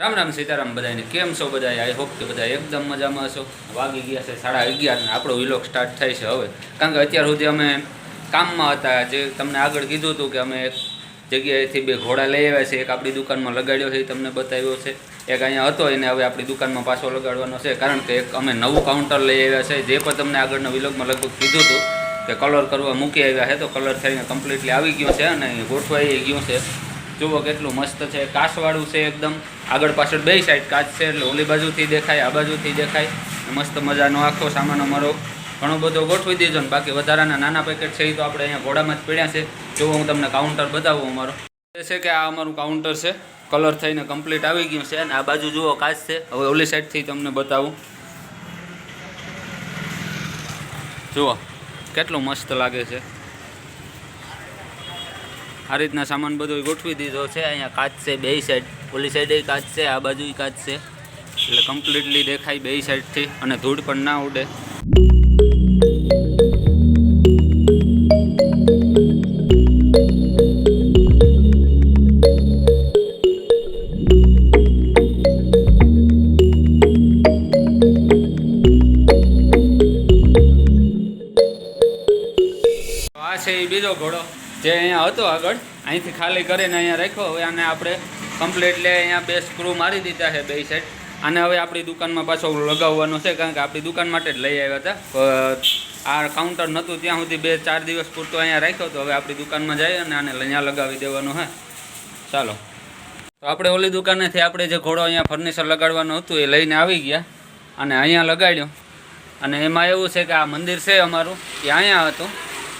રામ રામ સીતારામ બધાને કેમ છો બધા આઈ હોપ કે બધા એકદમ મજામાં હશો. વાગી ગયા છે સાડા અગિયાર ને આપણો વિલોગ સ્ટાર્ટ થાય છે હવે. કારણ કે અત્યાર સુધી અમે કામમાં હતા, જે તમને આગળ કીધું હતું કે અમે એક જગ્યાએથી બે ઘોડા લઈ આવ્યા છે. એક આપણી દુકાનમાં લગાડ્યો છે તમને બતાવ્યો છે. એક અહીંયા હતો, એને હવે આપણી દુકાનમાં પાછો લગાડવાનો છે. કારણ કે એક અમે નવું કાઉન્ટર લઈ આવ્યા છે. જે પણ તમને આગળના વિલોગમાં લગભગ કીધું હતું કે કલર કરવા મૂકી આવ્યા છે, તો કલર થઈને કમ્પ્લીટલી આવી ગયો છે અને ગોઠવાઈ ગયું છે. જુઓ કેટલું મસ્ત છે. કાચવાળું છે એકદમ. આગળ પાછળ બે સાઈડ કાચ છે એટલે ઓલી બાજુથી દેખાય, આ બાજુથી દેખાય. મસ્ત મજાનો આખો સામાન અમારો ઘણો બધો ગોઠવી દેજો ને. બાકી વધારાના નાના પેકેટ છે એ તો આપણે અહીંયા ઘોડામાં જ પડ્યા છે. જો હું તમને કાઉન્ટર બતાવું અમારો. એ છે કે આ અમારું કાઉન્ટર છે. કલર થઈને કમ્પ્લીટ આવી ગયું છે અને આ બાજુ જુઓ કાચ છે. હવે ઓલી સાઈડથી તમને બતાવું. જુઓ, કેટલું મસ્ત લાગે છે. આ રીતના સામાન બધો ગોઠવી દીધો છે. અહીંયા કાચ છે, બે સાઈડ ઓલી સાઈડે કાચ છે, આ બાજુ કાચ છે. એટલે કમ્પ્લીટલી દેખાય બે સાઈડથી અને ધૂળ પણ ના ઉડે. હતો આગળ. અહીંથી ખાલી કરીને અહીંયા રાખ્યો. હવે આને આપણે કમ્પ્લીટલી અહીંયા બે સ્ક્રૂ મારી દીધા છે, બે સાઈડ આને હવે આપણી દુકાનમાં પાછો લગાવવાનો છે, કારણ કે આપણી દુકાન માટે જ લઈ આવ્યા હતા. આ કાઉન્ટર નહોતું ત્યાં સુધી બે ચાર દિવસ પૂરતો અહીંયા રાખ્યો તો હવે આપણી દુકાનમાં જઈએ અને આને અહીંયા લગાવી દેવાનું હે ચાલો. તો આપણે ઓલી દુકાનેથી આપણે જે ઘોડો અહીંયા ફર્નિચર લગાડવાનું હતું એ લઈને આવી ગયા અને અહીંયા લગાડ્યો. અને એમાં એવું છે કે આ મંદિર છે અમારું, એ અહીંયા હતું.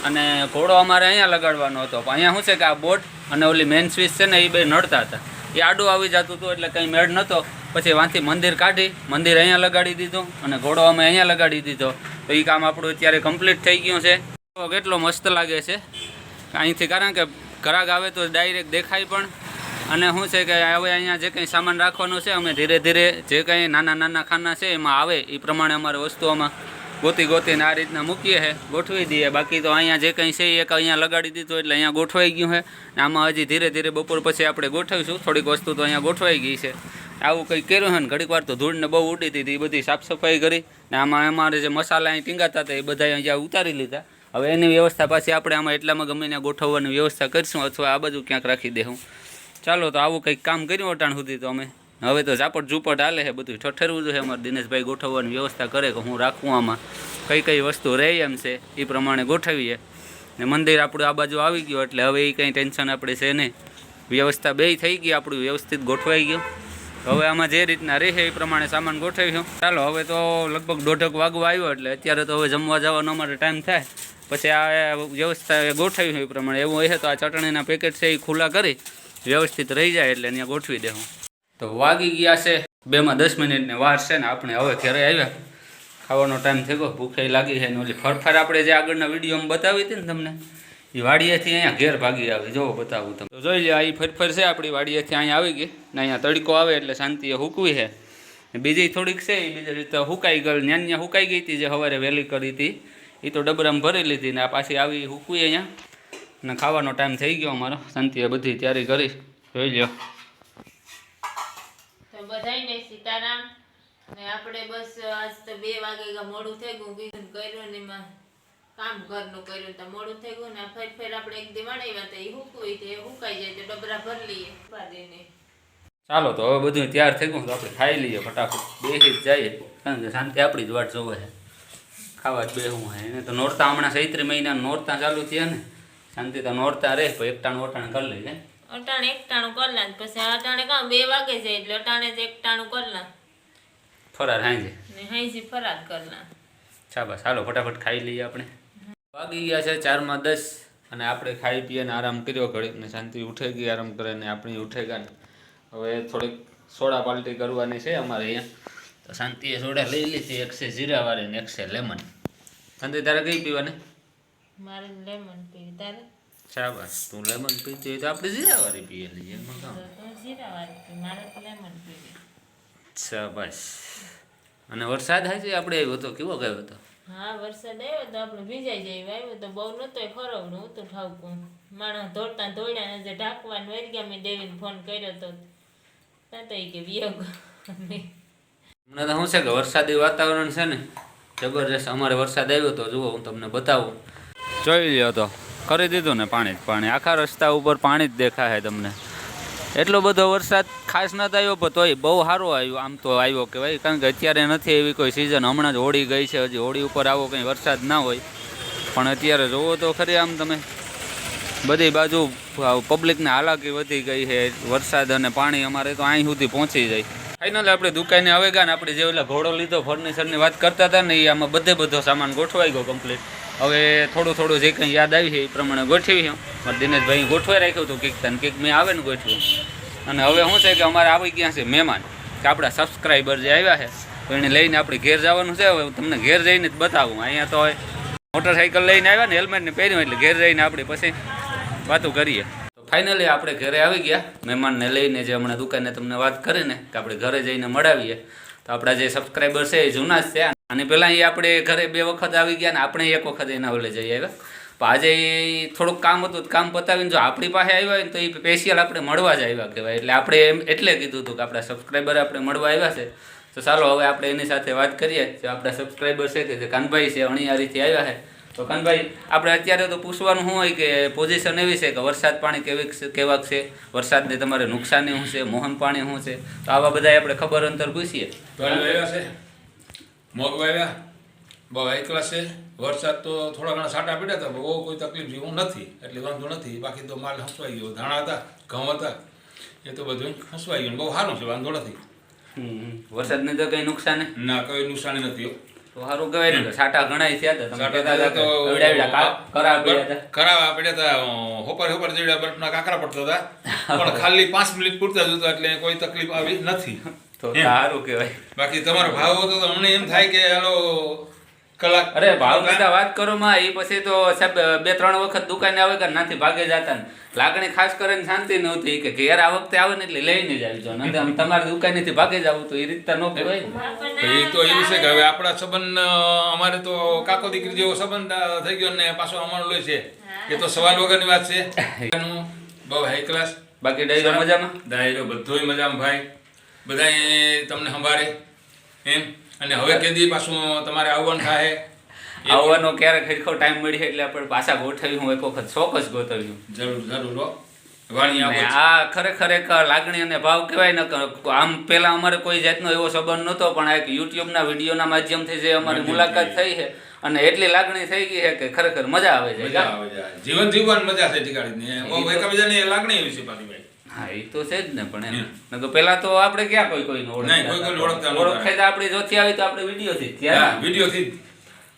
અને ઘોડો અમારે અહીંયા લગાડવાનો હતો. પણ અહીંયા શું છે કે આ બોટ અને ઓલી મેન સ્વિચ છે ને એ બે નડતા હતા. એ આડું આવી જતું હતું એટલે કંઈ મેળ નહોતો. પછી વાંથી મંદિર કાઢી, મંદિર અહીંયા લગાડી દીધું અને ઘોડો અમે અહીંયા લગાડી દીધો. તો એ કામ આપણું અત્યારે કમ્પ્લીટ થઈ ગયું છે. કેટલો મસ્ત લાગે છે. અહીંથી કારણ કે ઘરાક આવે તો ડાયરેક્ટ દેખાય પણ. અને શું છે કે હવે અહીંયા જે કંઈ સામાન રાખવાનો છે, અમે ધીરે ધીરે જે કંઈ નાના નાના ખાના છે એમાં આવે. એ પ્રમાણે અમારે વસ્તુઓમાં ગોતી ગોતીને આ રીતના મૂકીએ છે ગોઠવી દઈએ. બાકી તો અહીંયા જે કંઈ છે એ અહીંયા લગાડી દીધું એટલે અહીંયા ગોઠવાઈ ગયું છે ને આમાં હજી ધીરે ધીરે બપોર પછી આપણે ગોઠવીશું. થોડીક વસ્તુ તો અહીંયા ગોઠવાઈ ગઈ છે. આવું કંઈ કર્યું છે ને? ઘડીક વાર તો ધૂળને બહુ ઉડી હતી એ બધી સાફ સફાઈ કરી. ને આમાં અમારે જે મસાલા અહીં ટીંગાતા હતા, એ બધા અહીંયા ઉતારી લીધા. હવે એની વ્યવસ્થા પાછી આપણે આમાં એટલામાં ગમે ત્યાં ગોઠવવાની વ્યવસ્થા કરીશું, અથવા આ બાજુ ક્યાંક રાખી દેવું ચાલો તો આવું કંઈક કામ કર્યું અટાણ સુધી તો અમે. હવે તો ઝાપટ ઝૂપટ હાલે છે બધું ઠઠરવું જોઈએ. અમારે દિનેશભાઈ ગોઠવવાની વ્યવસ્થા કરે કે હું રાખું આમાં. કઈ કઈ વસ્તુ રહે એમ છે, એ પ્રમાણે ગોઠવીએ. ને મંદિર આપણું આ બાજુ આવી ગયું, એટલે હવે એ કંઈ ટેન્શન આપણે છે નહીં. વ્યવસ્થા બે થઈ ગઈ, આપણું વ્યવસ્થિત ગોઠવાઈ ગયું. હવે આમાં જે રીતના રહે એ પ્રમાણે સામાન ગોઠવ્યો ચાલો, હવે તો લગભગ દોઢક વાગવા આવ્યો, એટલે અત્યારે તો હવે જમવા જવાનો અમારે ટાઈમ થાય. પછી આ વ્યવસ્થા ગોઠવી એ પ્રમાણે એવું હશે તો આ ચટણીના પેકેટ છે, એ ખુલ્લા કરી વ્યવસ્થિત રહી જાય, એટલે અહીંયા ગોઠવી દેવું તો વાગી ગયા છે. બેમાં દસ મિનિટની વાર છે ને આપણે હવે ઘરે આવ્યા. ખાવાનો ટાઈમ થઈ ગયો ભૂખે લાગી છે ને ઓલી ફરફર આપણે જે આગળના વિડીયોમાં બતાવી હતી ને તમને એ વાડીએથી અહીંયા ઘેર ભાગી આવી. જોવો, બતાવું તમને. જોઈ લે આ ફરફર છે, આપણી વાડીએથી અહીંયા આવી ગઈ. ને અહીંયા તડકો આવે એટલે શાંતિએ હૂકવી છે. બીજી થોડીક છે એ બીજી રીતે હુકાઈ ગઈ ન્યા ન્યા હુકાઈ ગઈ હતી, જે સવારે વહેલી કરી હતી. એ તો ડબરામાં ભરી લીધી ને આ પાછી આવી હૂકવી અહીંયા. ને ખાવાનો ટાઈમ થઈ ગયો અમારો. શાંતિએ બધી તૈયારી કરી. જોઈ લ્યો. તો બધાયને સીતારામ. ને આપણે બસ આજ તો બે વાગે મોડું થઈ ગયું બીજું કર્યું ને એમાં કામ ઘરનું કર્યું તો મોડું થઈ ગયું ને ફેર ફેર આપણે એક દી વાળાવ્યા તો એ હુકવી તે હુકાઈ જાય તો ડબરા ભરી લઈએ. ઉપાદીને ચાલો તો હવે બધું તૈયાર થઈ ગયું, તો આપણે ખાઈ લઈએ ફટાફટ. બેસી જ જઈએ. કારણ કે શાંતિ આપણી જ વાટ જોવે છે. ખાવા જ બેહું હોય. એને તો નોરતા હમણાં ચૈત્રી મહિના નોરતા ચાલુ થયા ને. શાંતિ તો નોરતા રહે પછી એકટાણ ઓટાણ કરી લઈએ. અટાણે એકટાણું કરલા પછી અટાણે કામ બે વાગે જાય એટલે અટાણે જ એકટાણું કરલા ફરાર હાંજે? ને હાઈજી ફરાર કરલા શાબાશ. હાલો ફટાફટ ખાઈ લઈએ આપણે. વાગી ગયા છે ચારમાં દસ અને આપણે ખાઈ પીએ ને આરામ કર્યો ઘડીક ને શાંતિ ઉઠે ગઈ આરામ કરે ને આપણી ઉઠે ગયા હવે થોડીક સોડા પાલટી કરવાની છે અમારે અહીંયા. તો શાંતિએ સોડા લઈ લીધી એક છે જીરાવાળી ને એક છે લેમન. શાંતિ તારે કઈ પીવાની? મારે લેમન પીવી. તારે? શાબાશ. તું લેમન પીતી હોય તો આપણે જીરાવાળી પીએ લઈએ એમાં કામ? જીરા વાળી મારે તો લેમન પીવી. શાબાશ. અને વરસાદ થાય આપણે આવ્યો હતો? કેવો ગયો હતો? હા વરસાદ આવ્યો તો આપણે ભીજાઈ જાય આવ્યો તો બહુ નહોતો ખરવડું હું તો ઠાવકું. માણસ ધોળતા ધોળ્યા જે ઢાંકવાનું વળી ગયા મેં દેવીને ફોન કર્યો તો. ત્યાં તો એ કે વિયોગ હમણાં તો શું છે કે વરસાદી વાતાવરણ છે ને જબરજસ્ત અમારે વરસાદ આવ્યો તો જુઓ હું તમને બતાવું. જોઈ લ્યો તો. કરી દીધું ને પાણી જ. પાણી આખા રસ્તા ઉપર પાણી જ દેખાય તમને. એટલો બધો વરસાદ ખાસ ન આવ્યો પણ તોય બહુ સારો આવ્યો. આમ તો આવ્યો કહેવાય, કારણ કે અત્યારે નથી એવી કોઈ સિઝન હમણાં જ હોળી ગઈ છે, હજી હોળી ઉપર આવો કંઈ વરસાદ ના હોય. પણ અત્યારે જોવો તો ખરી આમ તમે. બધી બાજુ પબ્લિકને હાલાકી વધી ગઈ છે. વરસાદ અને પાણી અમારે તો અહીં સુધી પહોંચી જાય. ફાઇનલ આપણે દુકાને હવે ગયા ને આપણે જે ઓલા ઘોડો લીધો ફર્નિચરની વાત કરતા હતા ને એ આમાં બધે બધો સામાન ગોઠવાઈ ગયો કમ્પ્લીટ હવે થોડું થોડું જે કંઈ યાદ આવી છે એ પ્રમાણે ગોઠવી છે. પણ દિનેશભાઈ ગોઠવાઈ રાખ્યું હતું કંઈક તને કેક મેં આવે ને ગોઠવ્યું. અને હવે શું છે કે અમારે આવી ગયા છે મહેમાન. કે આપણા સબસ્ક્રાઈબર જે આવ્યા છે એને લઈને આપણે ઘેર જવાનું છે. હવે તમને ઘેર જઈને જ બતાવું. અહીંયા તો મોટરસાઇકલ લઈને આવ્યા ને હેલ્મેટને પહેર્યું એટલે ઘેર જઈને આપણે પછી વાતો કરીએ. ફાઇનલી આપણે ઘરે આવી ગયા. મહેમાનને લઈને જે હમણાં દુકાને તમને વાત કરીને કે આપણે ઘરે જઈને મળાવીએ. તો આપણા જે સબસ્ક્રાઈબર છે એ જૂના જ છે. અને પહેલાં એ આપણે ઘરે બે વખત આવી ગયા ને આપણે એક વખત એના ઓલે જઈ આવ્યા. પણ આજે એ થોડુંક કામ હતું કામ પતાવીને જો આપણી પાસે આવ્યા હોય તો એ સ્પેશિયલ આપણે મળવા જ આવ્યા કહેવાય. એટલે આપણે એમ એટલે કીધું હતું કે આપણા સબસ્ક્રાઈબર આપણે મળવા આવ્યા છે. તો ચાલો હવે આપણે એની સાથે વાત કરીએ. જે આપણા સબસ્ક્રાઈબર છે કે કાનભાઈ છે અણિયારીથી આવ્યા છે. તો કાનભાઈ, આપણે અત્યારે તો પૂછવાનું શું હોય કે પોઝિશન એવી છે કે વરસાદ પાણી કેવી કેવાક છે? વરસાદને તમારે નુકસાની શું છે, મોહન પાણી શું છે? તો આવા બધા આપણે ખબર અંતર પૂછીએ. મગ વાવ્યા ક્લાસ છે. વરસાદ તો થોડા ઘણા સાટા પડ્યા હતા બહુ કોઈ તકલીફ જેવું નથી. એટલે વાંધો નથી. બાકી તો માલ હસવાઈ ગયો. ધાણા હતા ઘઉં હતા. એ તો બધું હસવાઈ ગયું. બહુ સારું છે વાંધો નથી. વરસાદ વરસાદને તો કઈ નુકસાન ના કોઈ નુકસાન નથી સારું કહેવાય ને સાટા ઘણા કરાવા પડ્યા હતા. હોપર હોપર જેવડા બરફના કાંકરા પડતા હતા. પણ ખાલી પાંચ મિનિટ પૂરતા જ હતા એટલે કોઈ તકલીફ આવી નથી. તો સારું કહેવાય. બાકી તમારો ભાવ હતો તો અમને એમ થાય કે હાલો કલાક અરે ભાવ કીધા વાત કરો માં એ પછી તો સાહેબ બે ત્રણ વખત દુકાને આવે કે નાથી ભાગે જતા ને. લાગણી ખાસ કરીને શાંતિ નહોતી કે ઘેર આ વખતે આવે ને એટલે લઈને જ આવજો નહીં આમ તમારી દુકાનેથી ભાગે જવું તો એ રીતના ન કહેવાય ને. એ તો એવું છે કે હવે આપણા સંબંધ અમારે તો કાકો દીકરી જેવો સંબંધ થઈ ગયો ને પાછો અમારો લે છે. એ તો સવાલ વગરની વાત છે. બહુ હાઈ ક્લાસ બાકી ડાયરો મજામાં? ડાયરો બધોય મજામાં ભાઈ. બધાય તમને સંભાળે એમ? અને હવે કેદી પાછું તમારે આવવાનું થાય આવવાનો ક્યારેક હરખો ટાઈમ મળી એટલે આપણે પાછા ગોઠવી હું એક વખત જ ગોઠવ્યું. જરૂર જરૂર હો. આ ખરેખર એક લાગણી અને ભાવ કહેવાય ને આમ પહેલા અમારે કોઈ જાતનો એવો સંબંધ નહોતો પણ આ એક યુટ્યુબના વિડીયોના માધ્યમથી જે અમારી મુલાકાત થઈ છે અને એટલી લાગણી થઈ ગઈ છે કે ખરેખર મજા આવે છે જીવન જીવવાની મજા છે ઠીકાડી એકબીજાની લાગણી એવી છે પાછી ભાઈ હા એ તો છે જ ને પણ એમ. તો પેલા તો આપણે ક્યાં કોઈ કોઈને કોઈ ઓળખાય ઓળખતા ઓળખે તો આપણે જોથી આવી તો આપણે વિડીયોથી ત્યાં વિડીયોથી.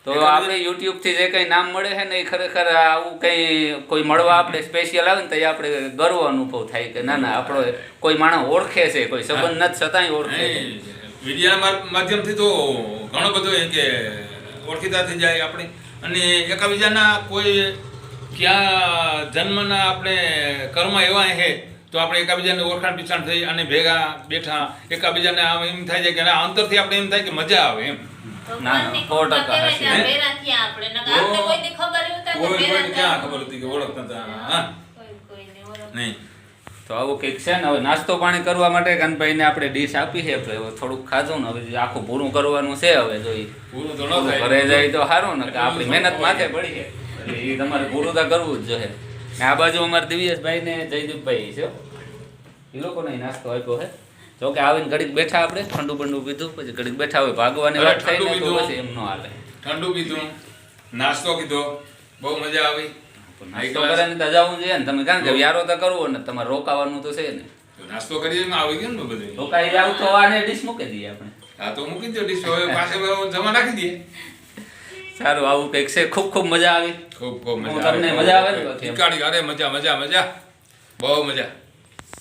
તો આપણે યુટ્યુબથી જે કઈ નામ મળે છે ને એ ખરેખર આવું કઈ કોઈ મળવા આપણે સ્પેશિયલ આવે ને તો આપણે ગર્વ અનુભવ થાય કે ના ના આપણો કોઈ માણસ ઓળખે છે કોઈ સંબંધ નથી છતાંય ઓળખે છે. નહીં, મીડિયાના મા- માધ્યમથી તો ઘણો બધો એ કે ઓળખીતા થઈ જાય આપણે. અને એકબીજાના કોઈ ક્યાં જન્મના આપણે કર્મ એવા હે તો આપણે એકબીજાને ઓળખાણ પીછાણ થઈ અને ભેગા બેઠા એકબીજાને આમ એમ થાય છે કે ના અંતરથી આપણે એમ થાય કે મજા આવે એમ. ના, સો ટકા ક્યાં ખબર હતી કે ઓળખતા હતા? નહીં. તો આવું કંઈક છે ને? હવે નાસ્તો પાણી કરવા માટે કાનભાઈને આપણે ડીશ આપી છે તો હવે થોડુંક ખાધું ને હવે આખું પૂરું કરવાનું છે હવે જો થાય. ઘરે જાય તો સારું ને કે આપણી મહેનત માથે પડી છે એ તમારે પૂરું તો કરવું જ જોઈએ. ને આ બાજુ અમારે દિવ્યેશભાઈ ને જયદીપભાઈ છે એ લોકોને નાસ્તો આપ્યો હે. જો કે આવીને ઘડીક બેઠા આપણે ઠંડુ બંડુ પીધું પછી ઘડીક બેઠા હોય ભાગવાની વાત થઈ ને તો પછી એમ ન હાલે. ઠંડુ પીધું નાસ્તો કીધો બહુ મજા આવી. નાસ્તો કરે ને તો જવું જોઈએ ને તમે કારણ કે વ્યારો તો કરવો ને તમારે રોકાવાનું તો છે ને. નાસ્તો કરીએ ને આવી ગયો ને બધું. રોકાઈ જાવ તો આને ડીશ મૂકી દઈએ આપણે. હા તો મૂકી દો ડીશ હવે પાસે જમા નાખી દઈએ. સારું આવું કંઈક છે. ખૂબ ખૂબ મજા આવી. ખૂબ ખૂબ મજા તમને મજા આવે ને અરે મજા મજા મજા. બહુ મજા.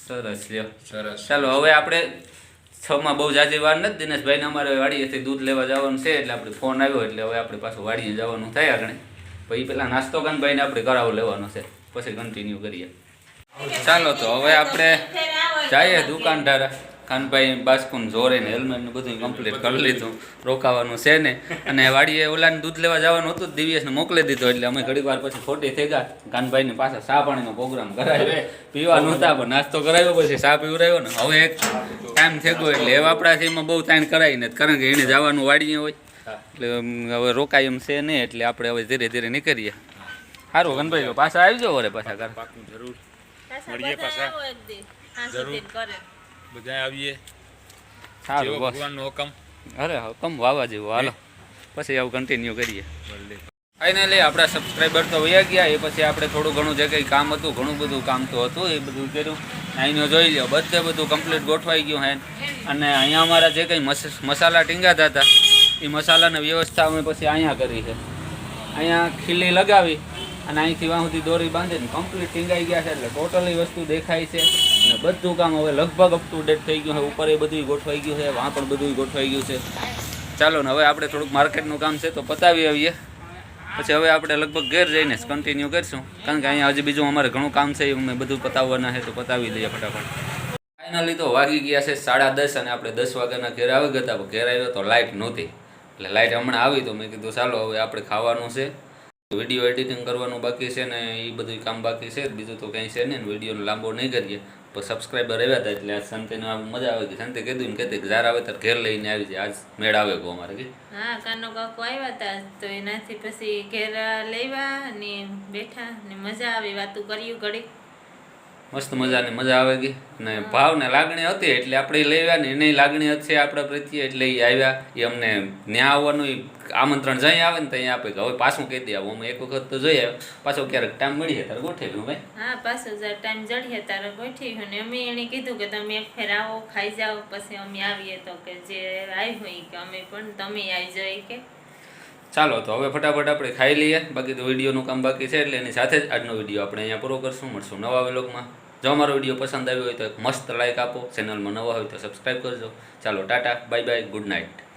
સરસ લ્યો. સરસ. ચાલો હવે આપણે છ માં બહુ જાજી વાર નથી. દિનેશભાઈને અમારે વાડીએથી દૂધ લેવા જવાનું છે એટલે આપણે ફોન આવ્યો એટલે હવે આપણે પાછું વાડીએ જવાનું થાય આગળ. પછી પેલા નાસ્તો કાનભાઈને આપણે કરાવો લેવાનો છે. પછી કન્ટિન્યુ કરીએ. ચાલો તો હવે આપણે જઈએ દુકાનદાર કાનભાઈ બાસ્કુન જોરે ને હેલ્મેટ ને બધું કમ્પ્લીટ કરી લીધું. રોકાવાનું છે ને. અને વાડીએ ઓલાને દૂધ લેવા જવાનું હતું દિવ્યેશને મોકલી દીધો એટલે અમે ઘડી વાર પછી ખોટી થઈ ગયા. કાનભાઈને પાછા ચા પાણીનો પ્રોગ્રામ કરાયો પીવા નહોતા પણ નાસ્તો કરાવ્યો પછી ચા પીવરાયો ને હવે એક ટાઈમ થઈ ગયો એટલે હવે આપણાથી એમાં બહુ ટાઈમ કરાય ને કારણ કે એને જવાનું વાડીએ હોય. એટલે હવે રોકાય એમ છે નહીં એટલે આપણે હવે ધીરે ધીરે નીકળીએ. સારું કનભાઈ પાછા આવી જાઓ વરે પાછા ઘર. જરૂર. પાછા. મળીએ પાછા. જરૂર. બધા આવીએ. સારું ભગવાનનો હુકમ. અરે હુકમ વાવા જેવું હાલો. પછી આવું કન્ટિન્યુ કરીએ. ફાઇનલી આપણા સબસ્ક્રાઈબર તો વયા ગયા. એ પછી આપણે થોડું ઘણું જે કંઈ કામ હતું ઘણું બધું કામ તો હતું એ બધું કર્યું. અહીંનો જોઈ લો બધે બધું કમ્પ્લીટ ગોઠવાઈ ગયું હે. અને અહીંયા અમારા જે કંઈ મસાલા ટીંગાતા હતા એ મસાલાની વ્યવસ્થા અમે પછી અહીંયા કરી છે. અહીંયા ખીલી લગાવી અને અહીંથી વાં સુધી દોરી બાંધીને કમ્પ્લીટ ટીંગાઈ ગયા છે. એટલે ટોટલી વસ્તુ દેખાય છે. અને બધું કામ હવે લગભગ અપ ટુ ડેટ થઈ ગયું છે. ઉપર એ બધું ગોઠવાઈ ગયું છે. વાં પણ બધું ગોઠવાઈ ગયું છે. ચાલો ને હવે આપણે થોડુંક માર્કેટનું કામ છે તો પતાવી આવીએ. પછી હવે આપણે લગભગ ઘેર જઈને કન્ટિન્યુ કરીશું. કારણ કે અહીંયા હજી બીજું અમારે ઘણું કામ છે અમે બધું પતાવવાના છે તો પતાવી દઈએ ફટાફટ. ફાઇનલી તો વાગી ગયા છે સાડા દસ અને આપણે દસ વાગ્યાના ઘેર આવી ગયા હતા. ઘેર આવ્યો તો લાઇટ નહોતી. એટલે લાઇટ હમણાં આવી તો મેં કીધું ચાલો હવે આપણે ખાવાનું છે. વીડિયો એડિટિંગ કરવાનું બાકી છે ને એ બધું કામ બાકી છે. બીજું તો કંઈ છે નહીં. વીડિયો લાંબો નહીં કરીએ. સબસ્ક્રાઈબર આવ્યા હતા એટલે આજ શાંતિને આમ મજા આવે કે શાંતિ કીધું એમ, કહેતી જ્યારે આવે તો ઘેર લઈને આવી જાય. આજ મેળ આવે ગો અમારે કે. હા, કાનો કાકો આવ્યા હતા તો એનાથી પછી ઘેર લેવા ને બેઠા ને મજા આવી વાતું કર્યું ઘડી મસ્ત મજાની મજા આવે ગઈ. ને ભાવને લાગણી હતી એટલે આપણે લઈ આવ્યા ને એની લાગણી હતી આપણા પ્રત્યે એટલે એ આવ્યા. એ અમને ન્યા આવવાનું એ આમંત્રણ જઈ આવે ને ત્યાં આપે હવે પાછું કહી દે અમે એક વખત તો જઈ આવ્યો. પાછો ક્યારેક ટાઈમ મળીએ તારે ગોઠવ્યું ભાઈ. હા, પાછો જરા ટાઈમ જડીએ તારે ગોઠવી ને અમે એને કીધું કે તમે એક ફેર આવો, ખાઈ જાઓ, પછી અમે આવીએ તો કે જે આવી હોય કે અમે પણ તમે આવી જાય કે. ચાલો, તો હવે ફટાફટ આપણે ખાઈ લઈએ. બાકી તો વિડીયોનું કામ બાકી છે, એટલે એની સાથે જ આજનો વીડિયો આપણે અહીંયા પૂરો કરશું. મળશું નવા વ્લોગમાં. જો અમારો વીડિયો પસંદ આવ્યો હોય તો એક મસ્ત લાઇક આપો. ચેનલમાં નવા હોય તો સબસ્ક્રાઈબ કરજો. ચાલો, tata. Bye bye good night